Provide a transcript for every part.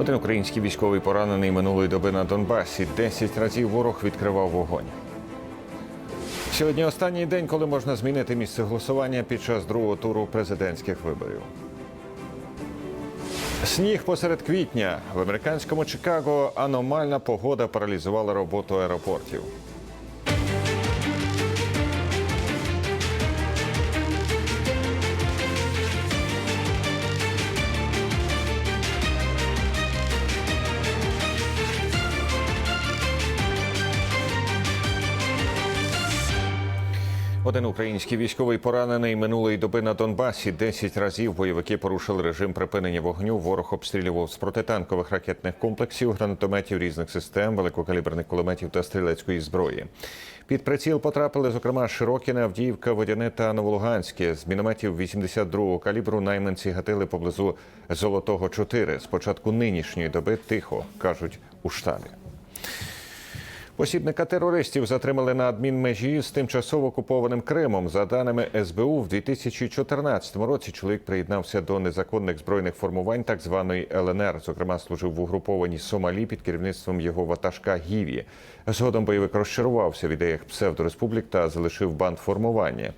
Один український військовий поранений минулої доби на Донбасі. Десять разів ворог відкривав вогонь. Сьогодні останній день, коли можна змінити місце голосування під час другого туру президентських виборів. Сніг посеред квітня в американському Чикаго аномальна погода паралізувала роботу аеропортів. Один український військовий поранений минулої доби на Донбасі. Десять разів бойовики порушили режим припинення вогню. Ворог обстрілював з протитанкових ракетних комплексів, гранатометів різних систем, великокаліберних кулеметів та стрілецької зброї. Під приціл потрапили, зокрема, Широкіне, Авдіївка, Водяне та Новолуганське. З мінометів 82-го калібру найманці гатили поблизу Золотого 4. Спочатку нинішньої доби тихо кажуть у штабі. Посібника терористів затримали на адмінмежі з тимчасово окупованим Кримом. За даними СБУ, в 2014 році чоловік приєднався до незаконних збройних формувань так званої ЛНР. Зокрема, служив в угрупованій Сомалі під керівництвом його ватажка Гіві. Згодом бойовик розчарувався в ідеях псевдореспублік та залишив бандформування.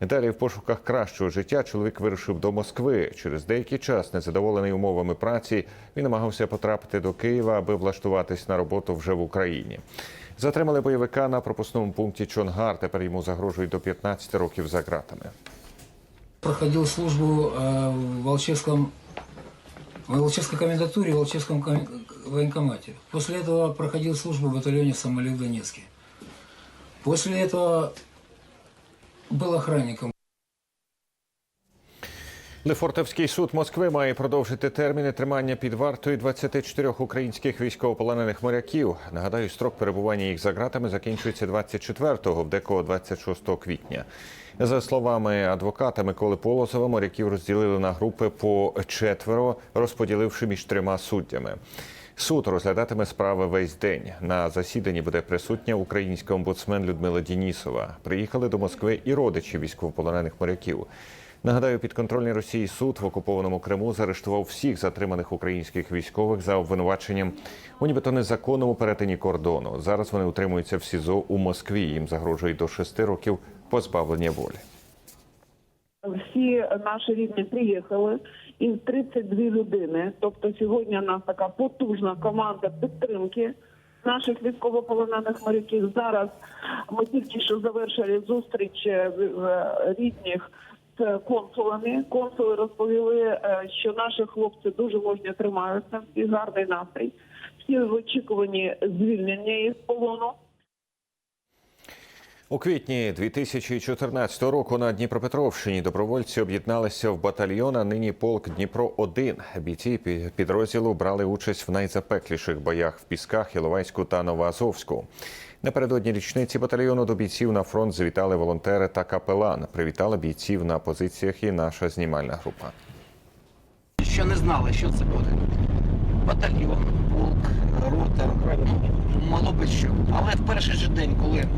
Далі в пошуках кращого життя чоловік вирушив до Москви. Через деякий час, незадоволений умовами праці, він намагався потрапити до Києва, аби влаштуватись на роботу вже в Україні. Затримали бойовика на пропускному пункті Чонгар. Тепер йому загрожують до 15 років за ґратами. проходил службу э, в Волчевском в Волчевской комендатуре, в Волчевском ком- военкомате. После этого проходил службу в батальоне Сомали в Донецке. После этого был охранником. Лефортовський суд Москви має продовжити терміни тримання під вартою 24 українських військовополонених моряків. Нагадаю, строк перебування їх за ґратами закінчується 24-го, в декого 26 квітня. За словами адвоката Миколи Полозова, моряків розділили на групи по четверо, розподіливши між трьома суддями. Суд розглядатиме справи весь день. На засіданні буде присутня українська омбудсмен Людмила Дінісова. Приїхали до Москви і родичі військовополонених моряків. Нагадаю, підконтрольний Росії суд в окупованому Криму заарештував всіх затриманих українських військових за обвинуваченням у нібито незаконному перетині кордону. Зараз вони утримуються в СІЗО у Москві. Їм загрожує до шести років позбавлення волі. Всі наші рідні приїхали, і 32 людини. Тобто сьогодні у нас така потужна команда підтримки наших військовополонених моряків. Зараз ми тільки що завершили зустріч е, е, рідних з консулами. Консули розповіли, е, що наші хлопці дуже мужньо тримаються, і гарний настрій. Всі в очікуванні звільнення із полону. У квітні 2014 року на Дніпропетровщині добровольці об'єдналися в батальйон, а нині полк Дніпро 1 Бійці підрозділу брали участь в найзапекліших боях в Пісках, Іловайську та Новоазовську. Напередодні річниці батальйону до бійців на фронт завітали волонтери та капелан. Привітали бійців на позиціях і наша знімальна група. що не знали, що це буде. Батальйон, полк, рота, мало би що. Але в перший же день, коли е,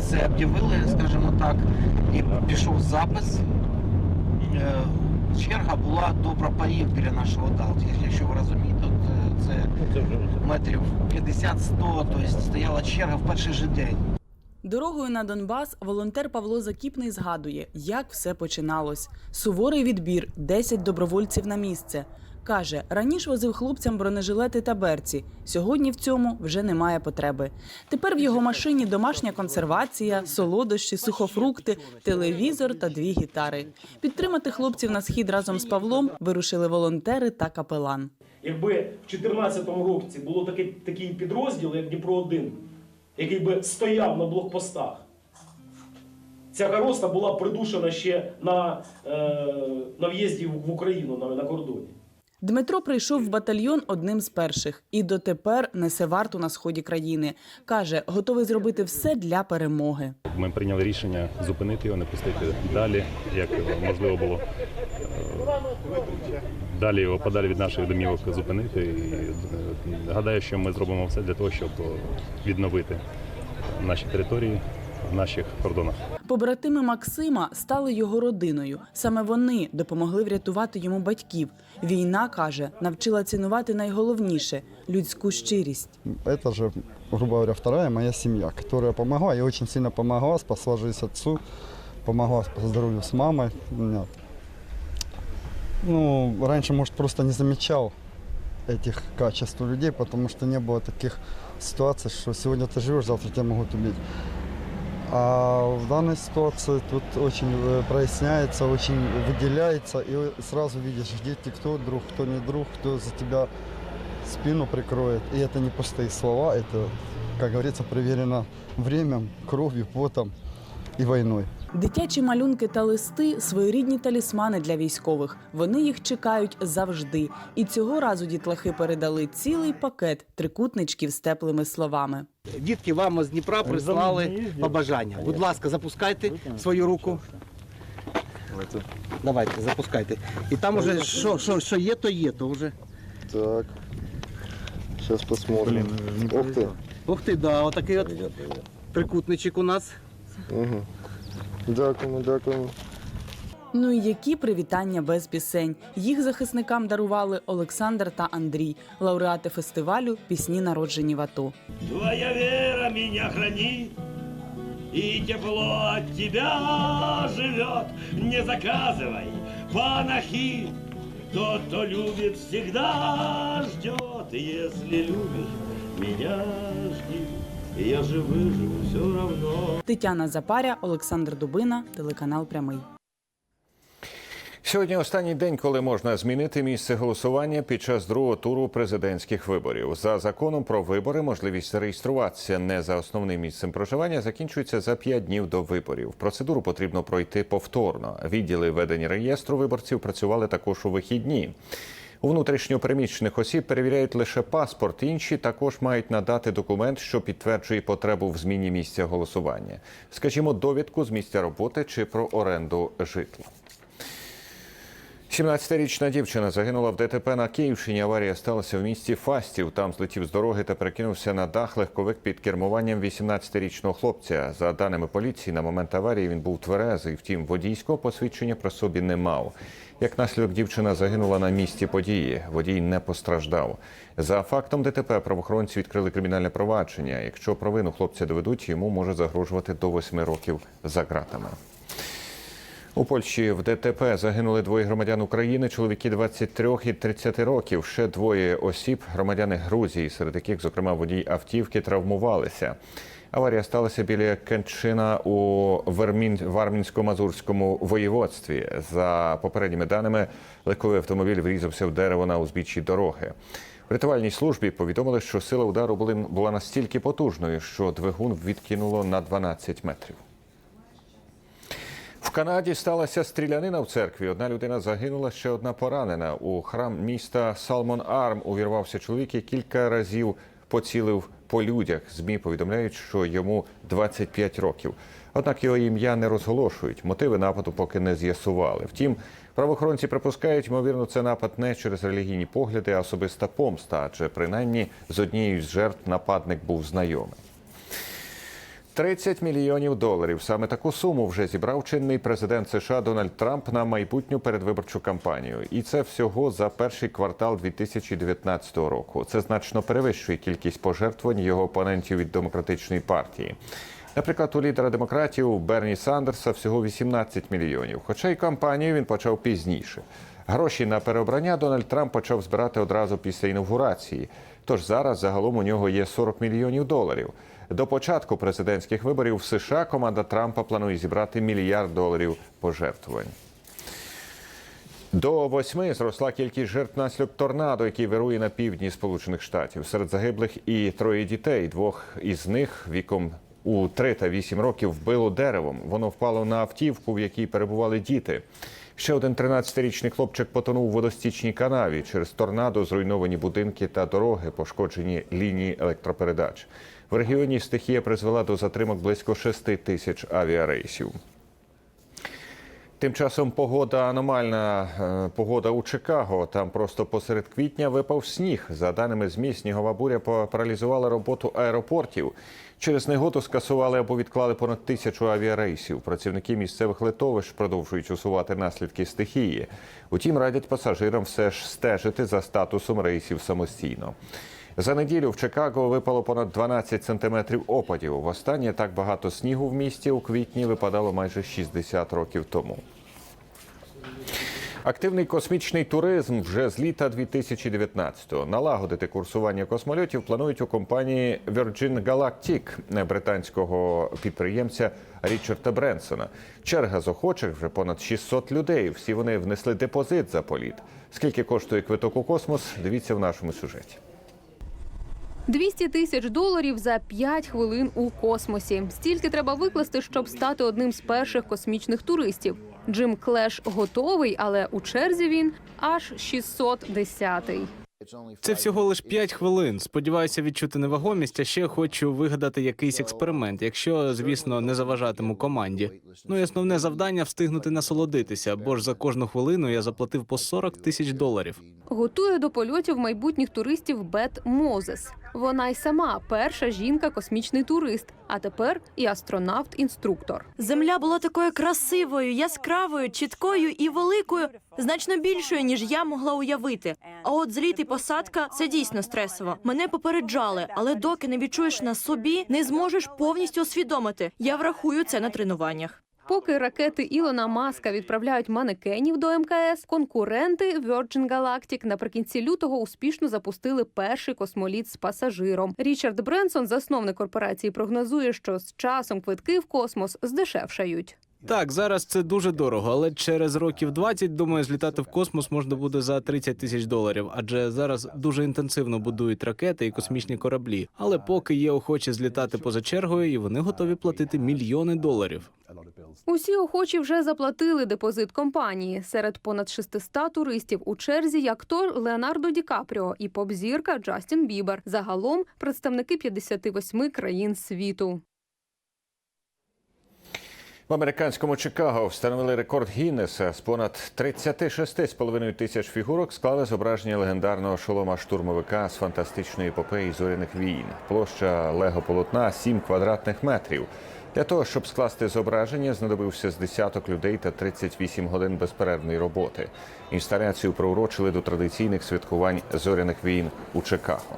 це об'явили, скажімо так, і пішов запис, е, черга була до прапорів біля нашого дал. Якщо ви розумієте, це метрів 50-100, тобто стояла черга в перший же день. Дорогою на Донбас волонтер Павло Закіпний згадує, як все починалось. Суворий відбір, 10 добровольців на місце. Каже, раніше возив хлопцям бронежилети та берці. Сьогодні в цьому вже немає потреби. Тепер в його машині домашня консервація, солодощі, сухофрукти, телевізор та дві гітари. Підтримати хлопців на схід разом з Павлом вирушили волонтери та капелан. Якби в 2014 році було такий, такий підрозділ, як Дніпро 1 який би стояв на блокпостах, ця короста була придушена ще на, е, на в'їзді в Україну на, на кордоні. Дмитро прийшов в батальйон одним з перших і дотепер несе варту на сході країни. Каже, готовий зробити все для перемоги. Ми прийняли рішення зупинити його, не пустити далі, як можливо було е, далі його подалі від наших домівок зупинити. І е, гадаю, що ми зробимо все для того, щоб відновити наші території в наших кордонах. Побратими Максима стали його родиною. Саме вони допомогли врятувати йому батьків. Війна каже, навчила цінувати найголовніше людську щирість. Это же, грубо говоря, вторая моя семья, которая помогла и очень сильно помогла, спасла жизнь отцу, помогла по здоровью с мамой. У меня, ну, раньше, может, просто не замечал этих качеств у людей, потому что не было таких ситуаций, что сегодня ты живешь, завтра тебя могут убить. А в данной ситуации тут очень э, проясняется, очень выделяется, и сразу видишь, где ты кто друг, кто не друг, кто за тебя спину прикроет. И это не пустые слова, это, как говорится, проверено временем, кровью, потом и войной. Дитячі малюнки та листи своєрідні талісмани для військових. Вони їх чекають завжди. І цього разу дітлахи передали цілий пакет трикутничків з теплими словами. Дітки вам з Дніпра прислали побажання. Будь ласка, запускайте свою руку. Давайте, запускайте. І там уже що, що, що є, то є, то вже. Так. Сейчас посмотрим. Ух ты. Ух ти, да, отакий от трикутничок у нас. Угу. Дякуємо, дякуємо. Ну і які привітання без пісень. Їх захисникам дарували Олександр та Андрій, лауреати фестивалю Пісні народжені в АТО. Твоя вера меня хранит, И тепло от тебя живет. Не заказывай панахид. Тот, кто любит, всегда ждет. И Если любишь, меня жди. Я же выживу все равно. Тетяна Запаря, Олександр Дубина, телеканал Прямий. Сьогодні останній день, коли можна змінити місце голосування під час другого туру президентських виборів. За законом про вибори можливість реєструватися не за основним місцем проживання закінчується за 5 днів до виборів. Процедуру потрібно пройти повторно. Відділи ведення реєстру виборців працювали також у вихідні. У внутрішньопереміщених осіб перевіряють лише паспорт. Інші також мають надати документ, що підтверджує потребу в зміні місця голосування, скажімо, довідку з місця роботи чи про оренду житла. 17-річна дівчина загинула в ДТП на Київщині. Аварія сталася в місті Фастів. Там злетів з дороги та перекинувся на дах легковик під кермуванням 18-річного хлопця. За даними поліції, на момент аварії він був тверезий. Втім, водійського посвідчення при собі не мав. Як наслідок дівчина загинула на місці події. Водій не постраждав. За фактом ДТП правоохоронці відкрили кримінальне провадження. Якщо провину хлопця доведуть, йому може загрожувати до 8 років за ґратами. У Польщі в ДТП загинули двоє громадян України, чоловіки 23 і 30 років. Ще двоє осіб, громадяни Грузії, серед яких, зокрема, водій автівки, травмувалися. Аварія сталася біля Кенчина у Вермін... Вармінсько-Мазурському воєводстві. За попередніми даними, легковий автомобіль врізався в дерево на узбіччі дороги. В рятувальній службі повідомили, що сила удару була настільки потужною, що двигун відкинуло на 12 метрів. В Канаді сталася стрілянина в церкві. Одна людина загинула, ще одна поранена. У храм міста Салмон Арм увірвався чоловік і кілька разів поцілив по людях. Змі повідомляють, що йому 25 років. Однак його ім'я не розголошують. Мотиви нападу поки не з'ясували. Втім, правоохоронці припускають, ймовірно, це напад не через релігійні погляди, а особиста помста, адже принаймні з однією з жертв нападник був знайомий. 30 мільйонів доларів. Саме таку суму вже зібрав чинний президент США Дональд Трамп на майбутню передвиборчу кампанію. І це всього за перший квартал 2019 року. Це значно перевищує кількість пожертвувань його опонентів від демократичної партії. Наприклад, у лідера демократів Берні Сандерса всього 18 мільйонів. Хоча й кампанію він почав пізніше. Гроші на переобрання Дональд Трамп почав збирати одразу після інаугурації. Тож зараз загалом у нього є 40 мільйонів доларів. До початку президентських виборів в США команда Трампа планує зібрати мільярд доларів пожертвувань. До восьми зросла кількість жертв наслідок торнадо, який вирує на півдні Сполучених Штатів. Серед загиблих і троє дітей. Двох із них віком у 3 та 8 років вбило деревом. Воно впало на автівку, в якій перебували діти. Ще один 13-річний хлопчик потонув у водостічній канаві. Через торнадо зруйновані будинки та дороги, пошкоджені лінії електропередач. В регіоні стихія призвела до затримок близько 6 тисяч авіарейсів. Тим часом погода аномальна е, погода у Чикаго. Там просто посеред квітня випав сніг. За даними ЗМІ, снігова буря паралізувала роботу аеропортів. Через негоду скасували або відклали понад тисячу авіарейсів. Працівники місцевих литовищ продовжують усувати наслідки стихії. Утім, радять пасажирам все ж стежити за статусом рейсів самостійно. За неділю в Чикаго випало понад 12 сантиметрів опадів. Востаннє так багато снігу в місті у квітні випадало майже 60 років тому. Активний космічний туризм вже з літа 2019-го. Налагодити курсування космольотів планують у компанії Virgin Galactic британського підприємця Річарда Бренсона. Черга з охочих вже понад 600 людей. Всі вони внесли депозит за політ. Скільки коштує квиток у космос? Дивіться в нашому сюжеті. 200 тисяч доларів за 5 хвилин у космосі. Стільки треба викласти, щоб стати одним з перших космічних туристів. Джим Клеш готовий, але у черзі він аж 610-й. Це всього лиш 5 хвилин. Сподіваюся відчути невагомість, а ще хочу вигадати якийсь експеримент, якщо, звісно, не заважатиму команді. Ну і основне завдання встигнути насолодитися, бо ж за кожну хвилину я заплатив по 40 тисяч доларів. Готує до польотів майбутніх туристів Бет Мозес. Вона й сама перша жінка-космічний турист, а тепер і астронавт-інструктор. Земля була такою красивою, яскравою, чіткою і великою, значно більшою, ніж я могла уявити. А от зліт і посадка це дійсно стресово. Мене попереджали, але доки не відчуєш на собі, не зможеш повністю усвідомити. Я врахую це на тренуваннях. Поки ракети Ілона Маска відправляють манекенів до МКС, конкуренти Virgin Galactic наприкінці лютого успішно запустили перший космоліт з пасажиром. Річард Бренсон, засновник корпорації, прогнозує, що з часом квитки в космос здешевшають. Так, зараз це дуже дорого, але через років 20, думаю, злітати в космос можна буде за 30 тисяч доларів, адже зараз дуже інтенсивно будують ракети і космічні кораблі. Але поки є охочі злітати поза чергою, і вони готові платити мільйони доларів. Усі охочі вже заплатили депозит компанії. Серед понад 600 туристів у черзі актор Леонардо Ді Капріо і поп-зірка Джастін Бібер. Загалом представники 58 країн світу. В американському Чикаго встановили рекорд Гіннеса. З понад 36,5 тисяч фігурок склали зображення легендарного шолома штурмовика з фантастичної епопеї зоряних війн. Площа лего полотна 7 квадратних метрів. Для того, щоб скласти зображення, знадобився з десяток людей та 38 годин безперервної роботи. Інсталяцію приурочили до традиційних святкувань зоряних війн у Чикаго.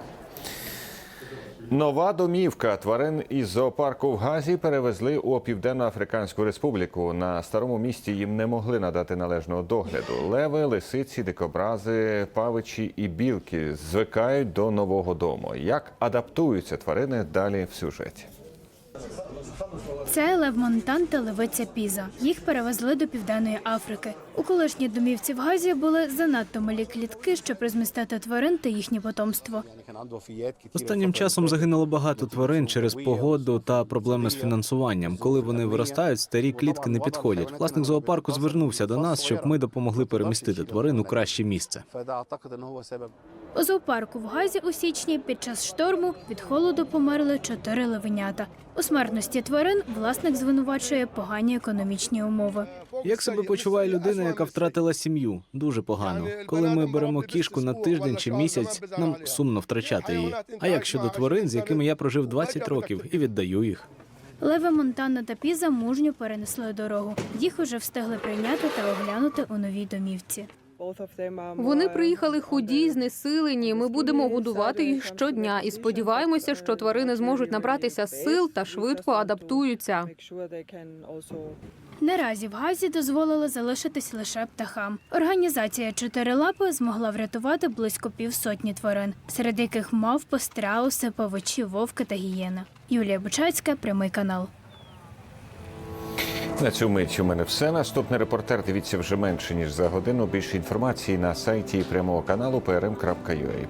Нова домівка тварин із зоопарку в Газі перевезли у Південно-Африканську Республіку. На старому місті їм не могли надати належного догляду. Леви, лисиці, дикобрази, павичі і білки звикають до нового дому. Як адаптуються тварини далі в сюжеті? Це Лев Монтан та левиця Піза. Їх перевезли до Південної Африки. У колишній домівці в Газі були занадто малі клітки, щоб розмістити тварин та їхнє потомство. Останнім часом загинуло багато тварин через погоду та проблеми з фінансуванням. Коли вони виростають, старі клітки не підходять. Власник зоопарку звернувся до нас, щоб ми допомогли перемістити тварин у краще місце. У зоопарку в Газі у січні під час шторму від холоду померли чотири левенята. У смертності тварин власник звинувачує погані економічні умови. Як себе почуває людина, яка втратила сім'ю? Дуже погано. Коли ми беремо кішку на тиждень чи місяць, нам сумно втрачати її. А як щодо тварин, з якими я прожив 20 років і віддаю їх? Леви Монтана та Піза мужньо перенесли дорогу. Їх уже встигли прийняти та оглянути у новій домівці. Вони приїхали худі, знесилені. Ми будемо годувати їх щодня і сподіваємося, що тварини зможуть набратися сил та швидко адаптуються. Наразі в Газі дозволили залишитись лише птахам. Організація «Чотири лапи» змогла врятувати близько півсотні тварин, серед яких мавпи, страуси, павичі, вовки та гієни. Юлія Бучацька, прямий канал. На цю мить у мене все. Наступний репортер дивіться вже менше ніж за годину. Більше інформації на сайті прямого каналу prm.ua.